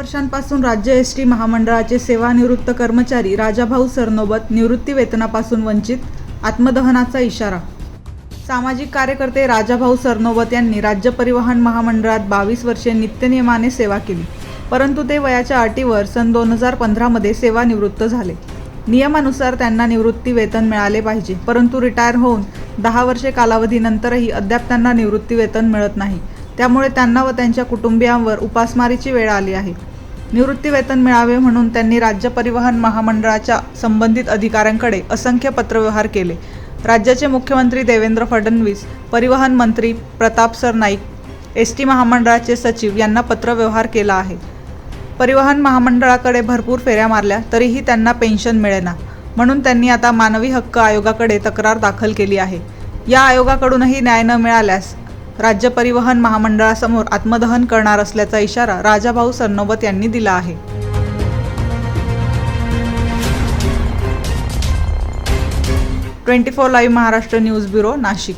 वर्षांपासून राज्य S T महामंडळाचे सेवानिवृत्त कर्मचारी राजाभाऊ सरनोबत निवृत्ती वेतनापासून वंचित आत्मदहनाचा इशारा. सामाजिक कार्यकर्ते राजाभाऊ सरनोबत यांनी राज्य परिवहन महामंडळात बावीस वर्षे नित्यनियमाने सेवा केली परंतु ते वयाच्या अटीवर सन दोन हजार पंधरामध्ये सेवानिवृत्त झाले. नियमानुसार त्यांना निवृत्ती वेतन मिळाले पाहिजे परंतु रिटायर होऊन दहा वर्षे कालावधीनंतरही अद्याप त्यांना निवृत्ती वेतन मिळत नाही. त्यामुळे त्यांना व त्यांच्या कुटुंबियांवर उपासमारीची वेळ आली आहे. निवृत्तीवेतन मिळावे म्हणून त्यांनी राज्य परिवहन महामंडळाच्या संबंधित अधिकाऱ्यांकडे असंख्य पत्रव्यवहार केले. राज्याचे मुख्यमंत्री देवेंद्र फडणवीस परिवहन मंत्री Pratap Sarnaik S T महामंडळाचे सचिव यांना पत्रव्यवहार केला आहे. परिवहन महामंडळाकडे भरपूर फेऱ्या मारल्या तरीही त्यांना पेन्शन मिळेना म्हणून त्यांनी आता मानवी हक्क आयोगाकडे तक्रार दाखल केली आहे. या आयोगाकडूनही न्याय न मिळाल्यास राज्य परिवहन महामंडळासमोर आत्मदहन करणार असल्याचा इशारा राजाभाऊ सरनोबत यांनी दिला आहे. Twenty four live Maharashtra news bureau Nashik.